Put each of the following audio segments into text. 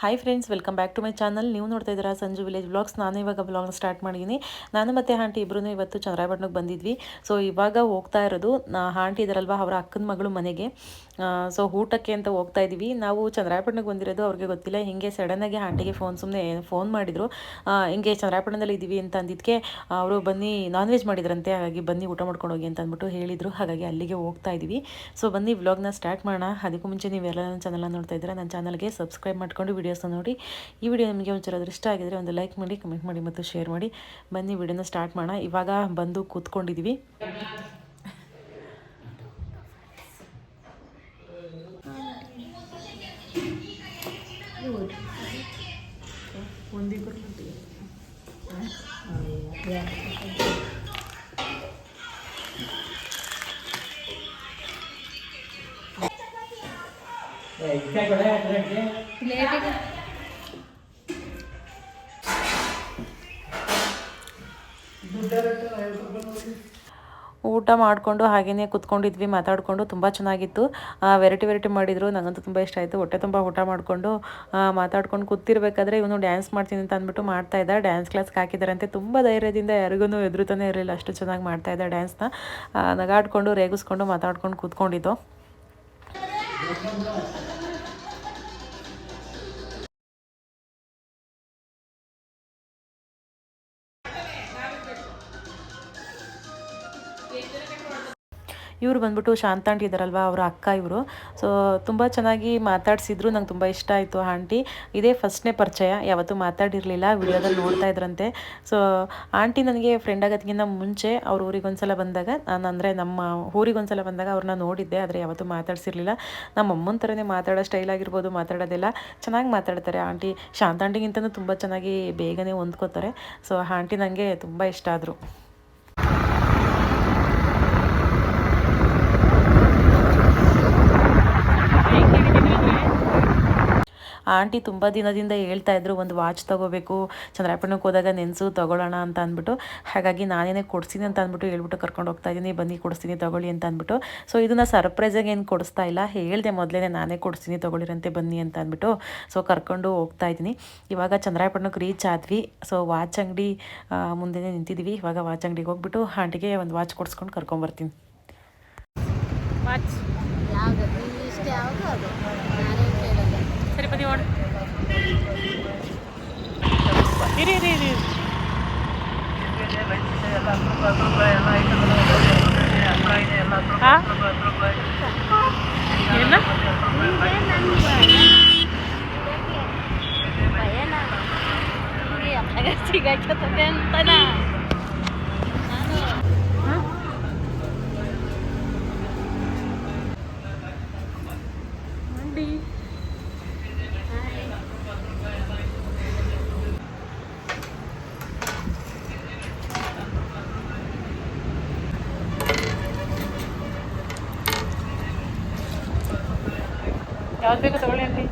Hi friends welcome back to my channel ನೀವು ನೋಡ್ತಾ ಇದ್ದೀರಾ ಸಂಜು ವಿಲೇಜ್ ಬ್ಲಾಗ್ಸ್ ನಾನು ಇವಾಗ ಬ್ಲಾಗ್ ಸ್ಟಾರ್ಟ್ ಮಾಡಿದ್ದೀನಿ. ನಾನು ಮತ್ತು ಆಂಟಿ ಇಬ್ಬರೂ ಇವತ್ತು ಚಂದ್ರಾಯಪಟ್ಟಣಕ್ಕೆ ಬಂದಿದ್ವಿ. ಸೊ ಇವಾಗ ಹೋಗ್ತಾ ಇರೋದು ಆಂಟಿ ಇದ್ದಾರಲ್ವ ಅವರ ಅಕ್ಕನ ಮಗಳು ಮನೆಗೆ. ಸೊ ಊಟಕ್ಕೆ ಅಂತ ಹೋಗ್ತಾ ಇದ್ದೀವಿ. ನಾವು ಚಂದ್ರಾಯಪಟ್ಟಣಕ್ಕೆ ಬಂದಿರೋದು ಅವ್ರಿಗೆ ಗೊತ್ತಿಲ್ಲ. ಹಿಂಗೆ ಸಡನ್ನಾಗಿ ಆಂಟಿಗೆ ಫೋನ್ ಸುಮ್ಮನೆ ಫೋನ್ ಮಾಡಿದರು. ಹಿಂಗೆ ಚಂದ್ರಾಯಪಟ್ಟಣದಲ್ಲಿ ಇದ್ದೀವಿ ಅಂತ ಅಂದಿದ್ದಕ್ಕೆ ಅವರು ಬನ್ನಿ ನಾನ್ ವೆಜ್ ಮಾಡಿದ್ರಂತೆ, ಹಾಗಾಗಿ ಬನ್ನಿ ಊಟ ಮಾಡ್ಕೊಂಡು ಹೋಗಿ ಅಂತ ಅಂದ್ಬಿಟ್ಟು ಹೇಳಿದರು. ಹಾಗಾಗಿ ಅಲ್ಲಿಗೆ ಹೋಗ್ತಾ ಇದ್ದೀವಿ ಸೊ ಬನ್ನಿ ವ್ಲಾಗ್ನ ಸ್ಟಾರ್ಟ್ ಮಾಡೋಣ. ಅದಕ್ಕೂ ಮುಂಚೆ ನೀವೆಲ್ಲ ನನ್ನ ಚಾನಲ್ನ ನೋಡ್ತಾ ಇದ್ದೀರಾ, ನನ್ನ ಚಾನಲ್ಗೆ ಸಬ್ಸ್ಕ್ರೈಬ್ ಮಾಡ್ಕೊಂಡು ವೀಡಿಯೋಸ್ನ ನೋಡಿ. ಈ ವಿಡಿಯೋ ನಿಮಗೆ ಒಂಚೂರಾದ್ರೂ ಇಷ್ಟ ಆಗಿದ್ರೆ ಒಂದು ಲೈಕ್ ಮಾಡಿ ಕಮೆಂಟ್ ಮಾಡಿ ಮತ್ತು ಶೇರ್ ಮಾಡಿ. ಬನ್ನಿ ವಿಡಿಯೋನ ಸ್ಟಾರ್ಟ್ ಮಾಡೋಣ. ಇವಾಗ ಬಂದು ಕೂತ್ಕೊಂಡಿದ್ದೀವಿ ಊಟ ಮಾಡಿಕೊಂಡು ಹಾಗೆಯೇ ಕುತ್ಕೊಂಡಿದ್ವಿ, ಮಾತಾಡಿಕೊಂಡು ತುಂಬ ಚೆನ್ನಾಗಿತ್ತು. ವೆರೈಟಿ ವೆರೈಟಿ ಮಾಡಿದರು. ನನಗಂತೂ ತುಂಬ ಇಷ್ಟ ಆಯಿತು. ಹೊಟ್ಟೆ ತುಂಬ ಊಟ ಮಾಡಿಕೊಂಡು ಮಾತಾಡ್ಕೊಂಡು ಕೂತಿರ್ಬೇಕಾದ್ರೆ ಇವನು ಡ್ಯಾನ್ಸ್ ಮಾಡ್ತೀನಿ ಅಂತ ಅಂದ್ಬಿಟ್ಟು ಮಾಡ್ತಾ ಇದ್ದ. ಡ್ಯಾನ್ಸ್ ಕ್ಲಾಸ್ಗೆ ಹಾಕಿದ್ದಾರಂತೆ ತುಂಬ ಧೈರ್ಯದಿಂದ ಯಾರಿಗೂ ಎದುರುತಾನೆ ಇರಲಿಲ್ಲ. ಅಷ್ಟು ಚೆನ್ನಾಗಿ ಮಾಡ್ತಾ ಇದ್ದ ಡ್ಯಾನ್ಸ್ನ ನಗಾಡ್ಕೊಂಡು, ರೇಗಿಸ್ಕೊಂಡು, ಮಾತಾಡ್ಕೊಂಡು ಕೂತ್ಕೊಂಡಿದ್ದು. ಇವರು ಬಂದ್ಬಿಟ್ಟು ಶಾಂತಾಂಟಿ ಇದ್ದಾರಲ್ವ ಅವರ ಅಕ್ಕ ಇವರು. ಸೊ ತುಂಬ ಚೆನ್ನಾಗಿ ಮಾತಾಡಿಸಿದ್ರು, ನಂಗೆ ತುಂಬ ಇಷ್ಟ ಆಯಿತು ಆಂಟಿ. ಇದೇ ಫಸ್ಟ್ನೇ ಪರಿಚಯ, ಯಾವತ್ತೂ ಮಾತಾಡಿರಲಿಲ್ಲ, ವಿಡಿಯೋದಲ್ಲಿ ನೋಡ್ತಾ ಇದ್ರಂತೆ. ಸೊ ಆಂಟಿ ನನಗೆ ಫ್ರೆಂಡ್ ಆಗೋದಕ್ಕಿಂತ ಮುಂಚೆ ಅವ್ರ ಊರಿಗೆ ಒಂದ್ಸಲ ಬಂದಾಗ, ನಾನು ಅಂದರೆ ನಮ್ಮ ಊರಿಗೆ ಒಂದ್ಸಲ ಬಂದಾಗ ಅವ್ರನ್ನ ನೋಡಿದ್ದೆ, ಆದರೆ ಯಾವತ್ತೂ ಮಾತಾಡ್ಸಿರ್ಲಿಲ್ಲ. ನಮ್ಮ ಅಮ್ಮನ ಥರನೇ ಮಾತಾಡೋ ಸ್ಟೈಲ್ ಆಗಿರ್ಬೋದು, ಮಾತಾಡೋದೆಲ್ಲ ಚೆನ್ನಾಗಿ ಮಾತಾಡ್ತಾರೆ ಆಂಟಿ. ಶಾಂತಾಂಟಿಗಿಂತನೂ ತುಂಬ ಚೆನ್ನಾಗಿ ಬೇಗನೆ ಹೊಂದ್ಕೋತಾರೆ. ಸೊ ಆಂಟಿ ನನಗೆ ತುಂಬ ಇಷ್ಟ ಆದರು. ಆಂಟಿ ತುಂಬ ದಿನದಿಂದ ಹೇಳ್ತಾ ಇದ್ರು, ಒಂದು ವಾಚ್ ತೊಗೋಬೇಕು ಚಂದ್ರಾಯಪಟ್ಟಣಕ್ಕೆ ಹೋದಾಗ ನೆನೆಸು, ತೊಗೊಳ್ಳೋಣ ಅಂತ ಅಂದ್ಬಿಟ್ಟು. ಹಾಗಾಗಿ ನಾನೇನೇ ಕೊಡ್ತೀನಿ ಅಂತ ಅಂದ್ಬಿಟ್ಟು ಹೇಳ್ಬಿಟ್ಟು ಕರ್ಕೊಂಡು ಹೋಗ್ತಾ ಇದ್ದೀನಿ ಬನ್ನಿ, ಕೊಡಿಸ್ತೀನಿ, ತೊಗೊಳ್ಳಿ ಅಂತ ಅಂದ್ಬಿಟ್ಟು. ಸೊ ಇದನ್ನು ಸರ್ಪ್ರೈಸಾಗಿ ಏನು ಕೊಡಿಸ್ತಾ ಇಲ್ಲ. ಹೇಳಿದೆ ಮೊದಲೇ ನಾನೇ ಕೊಡಿಸ್ತೀನಿ, ತೊಗೊಳ್ಳಿರಂತೆ, ಬನ್ನಿ ಅಂತ ಅಂದ್ಬಿಟ್ಟು. ಸೊ ಕರ್ಕೊಂಡು ಹೋಗ್ತಾ ಇದ್ದೀನಿ ಇವಾಗ ಚಂದ್ರಾಯಪಟ್ಟಣಕ್ಕೆ ರೀಚ್ ಆದ್ವಿ. ಸೊ ವಾಚ್ ಅಂಗಡಿ ಮುಂದೆನೇ ನಿಂತಿದ್ದೀವಿ ಇವಾಗ ವಾಚ್ ಅಂಗಡಿಗೆ ಹೋಗ್ಬಿಟ್ಟು ಆಂಟಿಗೆ ಒಂದು ವಾಚ್ ಕೊಡಿಸ್ಕೊಂಡು ಕರ್ಕೊಂಬರ್ತೀನಿ ವಾಚ್? ಯಾವುದು? ಇಷ್ಟ ಯಾವುದು ಅದು? ಸರಿ ಬನ್ನಿ ಓಡ್ ಇರಿ ಇರಿ ಇರಿ ಹಾಂ ಏನು ಭಯನ ಈ ಅಪ್ಪಗ ಸಿಗಾಕತ್ತದೆ ಅಂತನ ನಾನು ಯಾವ್ದು ಬೇಕು ತಗೊಳ್ಳಿ aunty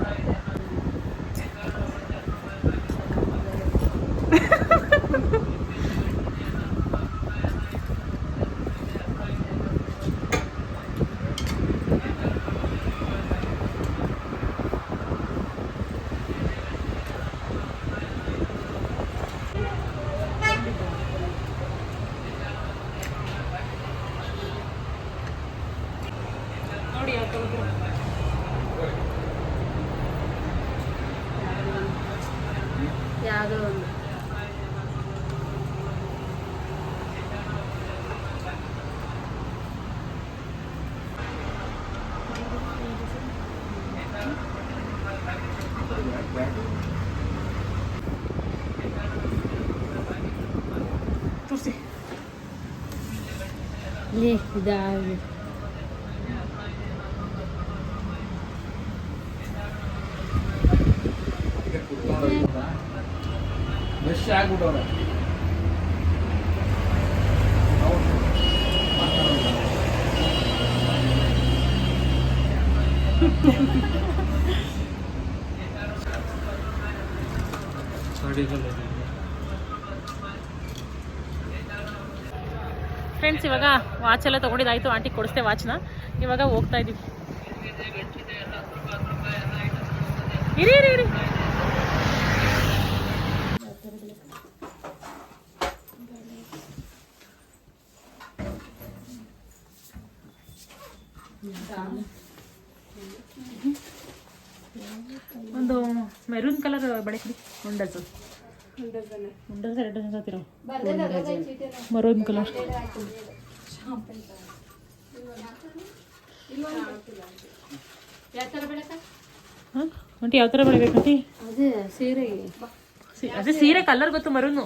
ಇಲ್ಲಿ ಇದಾಗಿ ಫ್ರೆಶ್ ಆಗ್ಬಿಟ್ಟವ್ರೆ friends, ಇವಾಗ ವಾಚ್ ಎಲ್ಲ ತೊಗೊಂಡಿದ್ದಾಯಿತು. ಆಂಟಿ ಕೊಡಿಸ್ದೆ ವಾಚ್ನ ಇವಾಗ ಹೋಗ್ತಾ ಇದ್ದೀವಿ ಇರಿ ಇರಿ ಇರಿ. ಒಂದು ಮೆರೂನ್ ಕಲರ್ ಬಳಸಿ ಒಂದು ಒಂಡಸ ಎರಡು ಹಾಕಿರೋ ಮರೂನ್ ಕಲರ್ ಆಂಟಿ ಯಾವ ಥರ ಬಳೆ ಬೇಕು ಆಂಟಿ ಅದೇ ಸೀರೆ. ಅದೇ ಸೀರೆ ಕಲರ್ ಗೊತ್ತು ಮರುನು.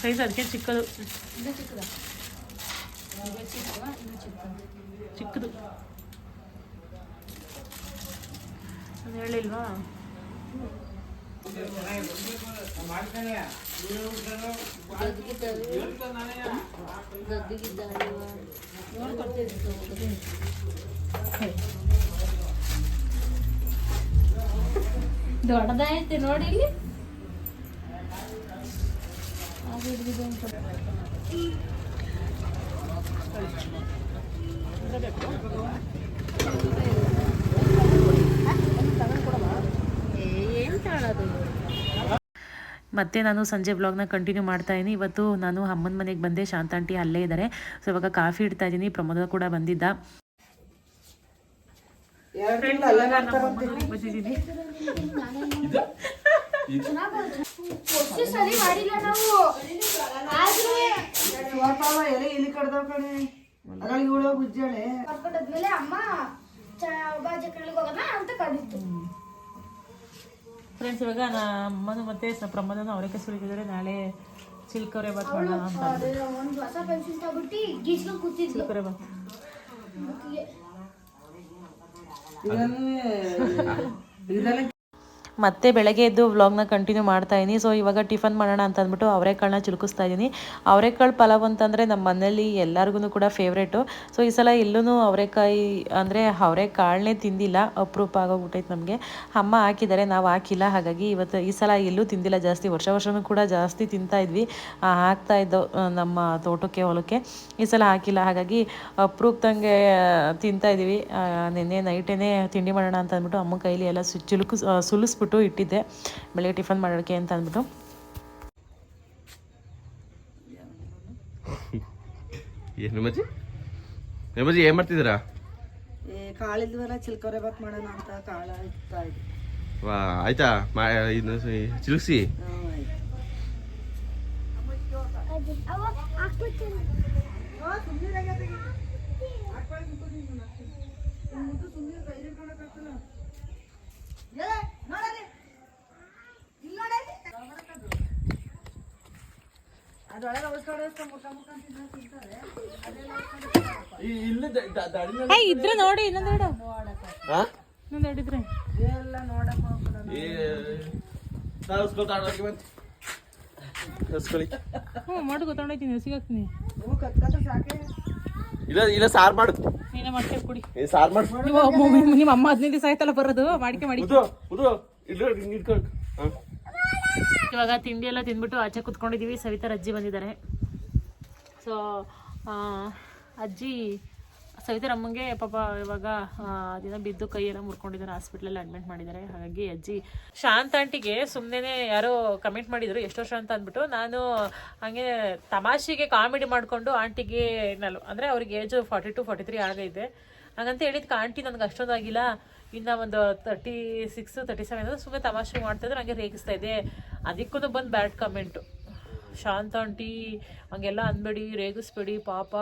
ಸೈಜ್ ಅದಕ್ಕೆ ಚಿಕ್ಕದು. ಚಿಕ್ಕದು? ಚಿಕ್ಕದ ಇದು ಚಿಕ್ಕವಾ ಇದು ಚಿಕ್ಕದ ಚಿಕ್ಕದು ಅದು ಹೇಳಿಲ್ವಾ? ದೊಡ್ಡದಾಯ್ತು ನೋಡಿ ಇಲ್ಲಿ ಅದು ಹಿಡ್ದಿದೆ ಅಂತ. ಏ, ಏನ್ ತಾಳದು ಮತ್ತೆ ನಾನು ಸಂಜೆ ವ್ಲಾಗ್ನ ಕಂಟಿನ್ಯೂ ಮಾಡ್ತಾ ಇದ್ದೀನಿ ಇವತ್ತು ನಾನು ಅಮ್ಮನ ಮನೆಗೆ ಬಂದೆ. ಶಾಂತಾಂಟಿ ಅಲ್ಲೇ ಇದ್ದಾರೆ. ಸೊ ಇವಾಗ ಕಾಫಿ ಇಡ್ತಾ ಇದ್ದೀನಿ ಪ್ರಮೋದ ಕೂಡ ಬಂದಿದ್ದ. ಕರ್ಕೊಂಡಾದ್ಮೇಲೆ ಅಮ್ಮ ಬಾಜಿ ಕಳ್ಳಿಗೆ ಹೋಗೋಣ ಅಂತ ಕಡಿತು ಫ್ರೆಂಡ್ಸ್ ಇವಾಗ ನಾ ಅಮ್ಮನು ಮತ್ತೆ ಪ್ರಮೋದನ ಅವರೇ ಸುರಿದಿದ್ದಾರೆ ನಾಳೆ ಚಿಲ್ಕವರೆ ಬಾತ್ ಮಾಡೋಣ ಅಂತ ಅಂದ್ರು. ಒಂದು ಹೊಸ ಪೆನ್ಸಿಲ್ ತಗೊಟ್ಟಿ ಗೀಚ್ಕೊಂಡು ಕೂತಿದ್ಲು. ಚಿಲ್ಕವರೆ ಬಾತ್ ಇದನ್ನು ಇದೆಲ್ಲ ಮತ್ತೆ ಬೆಳಗ್ಗೆ ಎದ್ದು ವ್ಲಾಗ್ನ ಕಂಟಿನ್ಯೂ ಮಾಡ್ತಾ ಇದ್ದೀನಿ ಸೊ ಇವಾಗ ಟಿಫನ್ ಮಾಡೋಣ ಅಂತ ಅಂದ್ಬಿಟ್ಟು ಅವರೆಕಾಳನ್ನ ಚಿಲುಕಿಸ್ತಾ ಇದ್ದೀನಿ ಅವರೆಕಾಳು ಪಲಾವ್ ಅಂತಂದರೆ ನಮ್ಮ ಮನೆಯಲ್ಲಿ ಎಲ್ಲರಿಗೂ ಕೂಡ ಫೇವ್ರೇಟು ಸೊ ಈ ಸಲ ಎಲ್ಲೂ ಅವರೆಕಾಯಿ ಅಂದರೆ ಅವರೆಕಾಳನ್ನೇ ತಿಂದಿಲ್ಲ. ಅಪರೂಪ ಆಗೋಗ್ಬಿಟ್ಟೈತೆ ನಮಗೆ. ಅಮ್ಮ ಹಾಕಿದ್ದಾರೆ, ನಾವು ಹಾಕಿಲ್ಲ. ಹಾಗಾಗಿ ಇವತ್ತು ಈ ಸಲ ಎಲ್ಲೂ ತಿಂದಿಲ್ಲ ಜಾಸ್ತಿ. ವರ್ಷ ವರ್ಷವೂ ಕೂಡ ಜಾಸ್ತಿ ತಿಂತಾ ಇದ್ವಿ. ಹಾಕ್ತಾ ಇದ್ದೋ ನಮ್ಮ ತೋಟಕ್ಕೆ, ಹೊಲಕ್ಕೆ. ಈ ಸಲ ಹಾಕಿಲ್ಲ. ಹಾಗಾಗಿ ಅಪರೂಪದಂಗೆ ತಿಂತಾ ಇದ್ದೀವಿ ನಿನ್ನೆ ನೈಟೇನೆ ತಿಂಡಿ ಮಾಡೋಣ ಅಂತ ಅಂದ್ಬಿಟ್ಟು ಅಮ್ಮ ಕೈಲಿ ಎಲ್ಲ ಸು, ಚಿಲುಕು ಸುಲಿಸ್ಬಿಟ್ಟು ಇಟ್ಟಿದ್ದೆ ಬೆಳಗ್ಗೆ ಟಿಫನ್ ಮಾಡೋಕ್ಕೆ ಅಂತ ಅಂದ್ಬಿಟ್ಟು ಏನು ಮಜ್ಜಿ ಮಜ್ಜಿ ಏನ್ ಮಾಡ್ತಿದ್ದೀರಾ ಏ ಕಾಳಿದ್ವಲ್ಲ ಚಿಲ್ಕರೆ ಬಾತ್ ಮಾಡೋಣ ಅಂತ ಕಾಳ ಇಡ್ತಾ ವಾ ಆಯ್ತಾ ಮಾ ಇನ್ನು ಚಿಲ್ಕ್ಸಿ ಹ್ಮ್, ಇದ್ರೆ ನೋಡಿ ಇನ್ನೊಂದೆರಡು ಇನ್ನೊಂದೆರಡು ಇದ್ರೆ. ಎಲ್ಲ ನೋಡಕ್ ಹೋಗ್ಬಿಡೋಣ. ಹ್ಞೂ ಮಾಡಿ ಗೊತ್ತಾಡೈತೀನಿ ಸಿಗಾಕ್ತೀನಿ. ಇಲ್ಲ ಇಲ್ಲ ಸಾರ್ ಮಾಡು. ಕುಡಿ. ಸಾರ್ ಮಾಡು. ನಿಮ್ಮ ಅಮ್ಮ ಹದಿನೈದು ದಿವಸ ಆಯ್ತಲ್ಲ ಬರೋದು ಮಾಡಿಕೆ ಮಾಡಿ. ಉದು ಇವಾಗ ತಿಂಡಿ ಎಲ್ಲ ತಿಂದ್ಬಿಟ್ಟು ಆಚೆ ಕುತ್ಕೊಂಡಿದ್ದೀವಿ ಸವಿತಾ ಅಜ್ಜಿ ಬಂದಿದ್ದಾರೆ. ಸೊ ಅಜ್ಜಿ ಸವಿತಾರಮ್ಮಂಗೆ ಪಾಪ ಇವಾಗ ದಿನ ಬಿದ್ದು ಕೈಯೆಲ್ಲ ಮುರ್ಕೊಂಡಿದ್ದಾರೆ. ಹಾಸ್ಪಿಟ್ಲಲ್ಲಿ ಅಡ್ಮಿಟ್ ಮಾಡಿದ್ದಾರೆ. ಹಾಗಾಗಿ ಅಜ್ಜಿ, ಶಾಂತ ಆಂಟಿಗೆ ಸುಮ್ಮನೆ ಯಾರೋ ಕಮೆಂಟ್ ಮಾಡಿದರು. ಎಷ್ಟು ವರ್ಷ ಅಂತ ಅಂದ್ಬಿಟ್ಟು ನಾನು ಹಾಗೆ ತಮಾಷೆಗೆ ಕಾಮಿಡಿ ಮಾಡಿಕೊಂಡು ಆಂಟಿಗೆ ನಲ್ ಅಂದರೆ ಅವ್ರಿಗೆ age forty two forty three ಆಗೈತೆ. ಹಾಗಂತ ಹೇಳಿದ್ಕೆ ಆಂಟಿ ನನಗೆ ಅಷ್ಟೊಂದಾಗಿಲ್ಲ ಇನ್ನು ಒಂದು ತರ್ಟಿ ಸಿಕ್ಸ್ ತರ್ಟಿ ಸೆವೆನ್ ಅಂದರೆ ಸುಮ್ಮನೆ ತಮಾಷೆ ಮಾಡ್ತಾಯಿದ್ರೆ ನನಗೆ ರೇಗಿಸ್ತಾ ಇದೆ. ಅದಕ್ಕೂ ಬಂದು ಬ್ಯಾಡ್ ಕಮೆಂಟು. ಶಾಂತ ಆಂಟಿ, ಹಂಗೆಲ್ಲ ಅನ್ಬೇಡಿ ರೇಗಿಸ್ಬೇಡಿ, ಪಾಪ.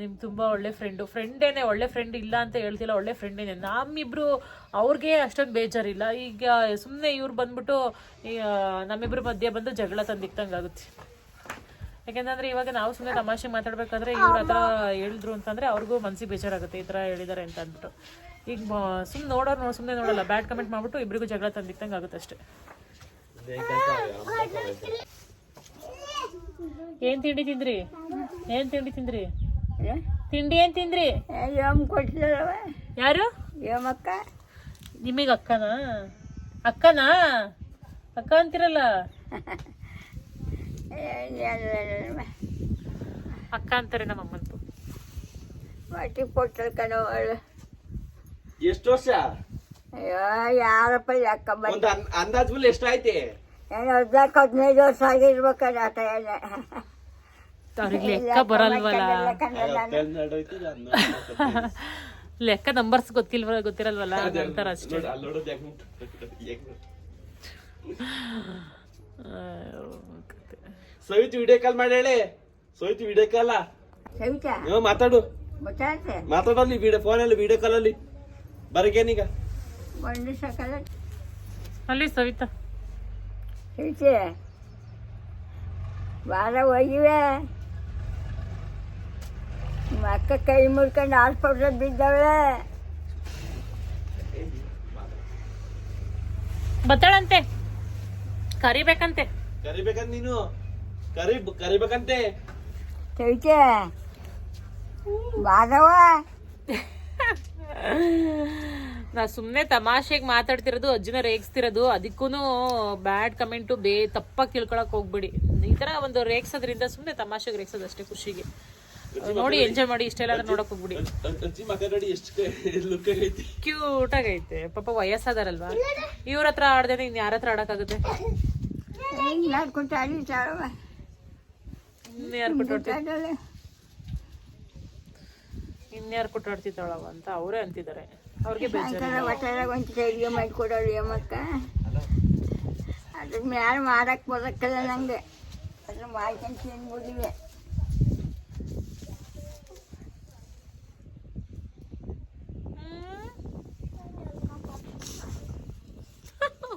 ನಿಮ್ಗೆ ತುಂಬ ಒಳ್ಳೆ ಫ್ರೆಂಡು ಫ್ರೆಂಡೇನೆ ಒಳ್ಳೆ ಫ್ರೆಂಡ್ ಇಲ್ಲ ಅಂತ ಹೇಳ್ತಿಲ್ಲ, ಒಳ್ಳೆ ಫ್ರೆಂಡೇನೆ ನಮ್ಮಿಬ್ರು ಅವ್ರಿಗೆ ಅಷ್ಟೊಂದು ಬೇಜಾರಿಲ್ಲ. ಈಗ ಸುಮ್ಮನೆ ಇವ್ರು ಬಂದ್ಬಿಟ್ಟು ನಮ್ಮಿಬ್ರು ಮಧ್ಯೆ ಬಂದು ಜಗಳ ತಂದಿಕ್ತಂಗೆ ಆಗುತ್ತೆ ಯಾಕೆಂತಂದ್ರೆ ಇವಾಗ ನಾವು ಸುಮ್ಮನೆ ತಮಾಷೆ ಮಾತಾಡ್ಬೇಕಾದ್ರೆ ಇವ್ರ ಹತ್ರ ಹೇಳಿದ್ರು ಅಂತಂದ್ರೆ ಅವ್ರಿಗೂ ಮನ್ಸಿಗೆ ಬೇಜಾರಾಗುತ್ತೆ ಈ ಥರ ಹೇಳಿದಾರೆ ಅಂತ ಅಂದ್ಬಿಟ್ಟು. ಈಗ ಸುಮ್ಮನೆ ನೋಡೋರು ನೋಡಿ ಸುಮ್ಮನೆ ನೋಡಲ್ಲ ಬ್ಯಾಡ್ ಕಮೆಂಟ್ ಮಾಡ್ಬಿಟ್ಟು ಇಬ್ಬರಿಗೂ ಜಗಳ ತಂದಿಕ್ಕಂಗೆ ಆಗುತ್ತೆ ಅಷ್ಟೇ ಏನ್ ತಿಂಡಿ ತಿಂದ್ರಿ? ಏನ್ ತಿಂಡಿ ತಿಂದ್ರಿ? ತಿಂಡಿ ಏನ್ ತಿಂದ್ರಿ? ಯಾರು? ನಿಮಗೆ ಅಕ್ಕನಾ? ಅಕ್ಕನಾ? ಅಕ್ಕ ಅಂತಿರಲ್ಲ. ಅಕ್ಕ ಅಂತಾರೆ ನಮ್ಮ ಅಮ್ಮಂತು ಎಷ್ಟು ವರ್ಷ? ಅಯ್ಯೋ ಯಾರಪ್ಪ ಯಾಕ ಒಂದು ಅಂದಾಜ್ ಮೇಲೆ ಎಷ್ಟಾಯ್ತಿ ಏನು ಹದಿನಾಲ್ಕು ಹದಿನೈದು ವರ್ಷ ಆಗಿರ್ಬೇಕಾದ್ರೆ ಆತ ಅವ್ರಿಗೆ ಲೆಕ್ಕ ಬರಲ್ವಲ್ಲ. ಲೆಕ್ಕ ನಂಬರ್ಸ್ ಗೊತ್ತಿಲ್ವ ಗೊತ್ತಿರಲ್ವಲ್ಲ? ಅಂತಾರ ಅಷ್ಟೇ. ಸವಿತು ವಿಡಿಯೋ ಕಾಲ್ ಮಾಡಿ ಹೇಳಿ. ಸವಿತ್ ವಿಡಿಯೋ ಕಾಲ ಸವಿತಾ? ನೀವು ಮಾತಾಡು. ಗೊತ್ತಾಯ್ತೆ? ಮಾತಾಡಲ್ಲಿ ವಿಡಿಯೋ ಫೋನಲ್ಲಿ ವಿಡಿಯೋ ಕಾಲಲ್ಲಿ ಬರಗೇನೀಗ? ಸಕಲ ಅಲ್ಲಿ ಸವಿತಾ. ಸವಿತೆ ವಾರ ಹೋಗಿವೆ. ನಿಮ್ಮ ಅಕ್ಕ ಕೈ ಮುಡ್ಕೊಂಡು ಆಸ್ಪತ್ರೆಗೆ ಬಿದ್ದವಳೆ. ಬತ್ತಳಂತೆ. ಕರಿಬೇಕಂತೆ. ಕರಿಬೇಕಂತ ನೀನು? ಕರಿ ಕರಿಬೇಕಂತೆ. ಭಾಗವ ನಾ ಸುಮ್ಮನೆ ತಮಾಷೆಗೆ ಮಾತಾಡ್ತಿರೋದು ಅಜ್ಜನ ರೇಗಿಸ್ತಿರೋದು ಅದಕ್ಕೂ ಬ್ಯಾಡ್ ಕಮೆಂಟು ಬೇ ತಪ್ಪಾಗಿ ತಿಳ್ಕೊಳಕ್ ಹೋಗ್ಬಿಡಿ. ಈ ತರ ಒಂದು ರೇಗ್ಸೋದ್ರಿಂದ ಸುಮ್ಮನೆ ತಮಾಷೆಗೆ ರೇಗ್ಸೋದು ಅಷ್ಟೇ ಖುಷಿಗೆ. ನೋಡಿ ಎಂಜಾಯ್ ಮಾಡಿ ಇಷ್ಟೆಲ್ಲ ನೋಡಕ್ ಹೋಗ್ಬಿಡಿ. ಕ್ಯೂಟ್ ಆಗೈತೆ. ಪಾಪ ವಯಸ್ಸಾದಾರಲ್ವಾ? ಇವ್ರ ಹತ್ರ ಆಡ್ದೇನೆ ಇನ್ ಯಾರ ಹತ್ರ ಆಡಕ್ಕಾಗುತ್ತೆ? ಇನ್ಯಾರು ಕೊಟ್ಟಾಡ್ತಿದ್ದಾಳೆ ಇನ್ಯಾರು ಕೊಟ್ಟಾಡ್ತಿದ್ದಾಳವ ಅಂತ ಅವರೇ ಅಂತಿದ್ದಾರೆ. ಅವ್ರಿಗೆ ಬೇಜಾರ ಒಟ್ಟಾಗ ಒಂದು ಕೈಗೆ ಮಾಡಿಕೊಡೋಳು ಯಮ್ಮಕ್ಕ ಅದ್ರ ಮ್ಯಾಲ ಮಾಡಕ್ಕೆ ಬರೋಕ್ಕಲ್ಲ ನಂಗೆ. ಅದ್ರ ಮಾಡ್ಕೊಂಡು ತಿನ್ಬಿಟ್ಟಿವೆ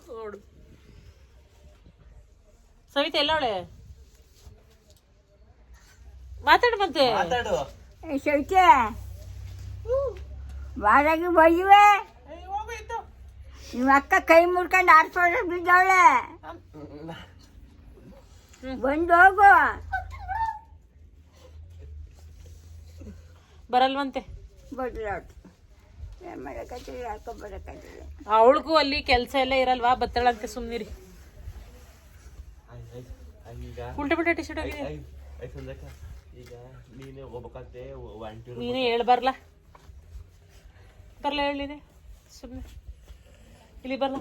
ನೋಡು. ಸವಿತಾ ಎಲ್ಲವಳೆ? ಮಾತಾಡು ಮತ್ತೆ. ಮಾತಾಡು. ಏ ಸವಿತೆ ಬಾರಾಗಿ ಬಯ್ಯುವೆ ನಿಮ್ಮ ಅಕ್ಕ ಕೈ ಮುಡ್ಕೊಂಡು ಆಡ್ಸೋದ್ರೆ ಬಿದ್ದವಳೆ. ಬಂದು ಹೋಗು. ಬರಲ್ವಂತೆ. ಬಿಡ್ರಿ ಅವ್ರು ಏನು ಮಾಡೋಕತ್ತಿಲ್ಲ ಹಾಕೊಂಬರಕತ್ತಿಲ್ಲ ಅವಳಿಗೂ ಅಲ್ಲಿ ಕೆಲಸ ಎಲ್ಲ ಇರಲ್ವಾ? ಬತ್ತಳಂತೆ ಸುಮ್ನಿರಿ. ಈಗ ಉಲ್ಟಾ ಬಿಟ್ಟ ಟಿ ಶರ್ಟ್ ಹೋಗಿದೆ ಐ ಸಂಜಕ ಈಗ ನೀನೇ ಹೋಗ್ಬೇಕಂತೆ ಒಂಟಿ ನೀನೇ ಹೇಳ್ ಬರ್ಲಾ? ಬರ್ಲಾ ಹೇಳಿದೆ ಸುಮ್ಮನೆ ಇಲ್ಲಿ ಬರ್ಲ?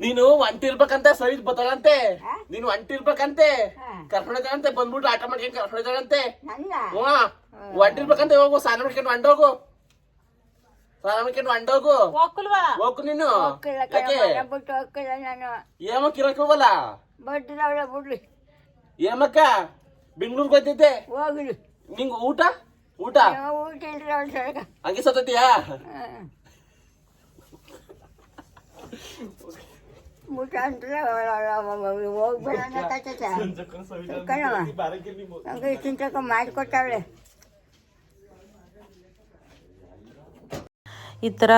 ನೀನು ಒಂಟಿರ್ಬೇಕಂತೆ ಸವಿತ್ ಬತ್ತಾಳಂತೆ ನೀನು ಒಂಟಿರ್ಬೇಕಂತೆ ಕರ್ಕೊಂಡಂತೆ ಬಂದ್ಬಿಟ್ಟು ಆಟ ಮಾಡ್ಕೊಂಡು ಕರ್ಕೊಂಡಂತೆ ಹ್ಞೂ. ಒಂಟಿರ್ಬೇಕಂತೆ ಹೋಗು ಸ್ನಾನ ಮಾಡ್ಕೊಂಡು ಅಂಡೋಗು ಸ್ನಾನ ಮಾಡ್ಕೊಂಡು ಅಂಡೋಗು ಹೋಗು. ನೀನು. ಏಮೋ ಕಿರಕ್ ನಾನು. ಹೋಗಲ್ಲ? ಬಡ್ರವಳ ಬಿಡ್ಲಿ. ಏಮಕ್ಕ ಬೆಂಗ್ಳೂರ್ಗೆ ಹೋಗ್ತಿದ್ದೆ ಹೋಗ್ಲಿ ನಿಂಗೆ ಊಟ? ಊಟ? ಊಟ ಇಲ್ರಿ ಅವ್ಳ ಹಂಗೆ ಸತ್ತತಿಯಾ ಊಟ ಅಂದ್ರೆ ಹೋಗ್ಬೇಡ ಕಣವ ನಂಗೆ ಇಷ್ಟಿನ ತಕ ಮಾಡಿಕೊಟ್ಟಾವಳೆ. ಈ ಥರ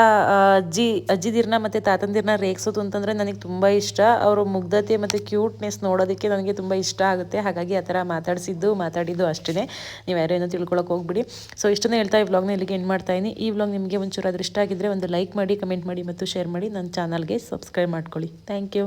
ಅಜ್ಜಿ, ಅಜ್ಜಿದಿರ್ನ ಮತ್ತು ತಾತಂದಿರ್ನ ರೇಗಿಸೋದು ಅಂತಂದರೆ ನನಗೆ ತುಂಬ ಇಷ್ಟ. ಅವರು ಮುಗ್ಧತೆ ಮತ್ತು ಕ್ಯೂಟ್ನೆಸ್ ನೋಡೋದಕ್ಕೆ ನನಗೆ ತುಂಬ ಇಷ್ಟ ಆಗುತ್ತೆ. ಹಾಗಾಗಿ ಆ ಥರ ಮಾತಾಡಿಸಿದ್ದು, ಮಾತಾಡಿದ್ದು ಅಷ್ಟೇ ನೀವು ಯಾರೋ ಏನೋ ತಿಳ್ಕೊಳಕ್ಕೆ ಹೋಗ್ಬಿಡಿ. ಸೊ ಇಷ್ಟನ್ನೇ ಹೇಳ್ತಾ ಈ ವ್ಲಾಗ್ನ ಇಲ್ಲಿಗೆ ಎಂಡ್ ಮಾಡ್ತಾ ಇದ್ದೀನಿ ಈ ವ್ಲಾಗ್ ನಿಮಗೆ ಒಂಚೂರು ಇಷ್ಟ ಆಗಿದ್ದರೆ ಒಂದು ಲೈಕ್ ಮಾಡಿ ಕಮೆಂಟ್ ಮಾಡಿ ಮತ್ತು ಶೇರ್ ಮಾಡಿ. ನನ್ನ ಚಾನಲ್ಗೆ ಸಬ್ಸ್ಕ್ರೈಬ್ ಮಾಡ್ಕೊಳ್ಳಿ. Thank you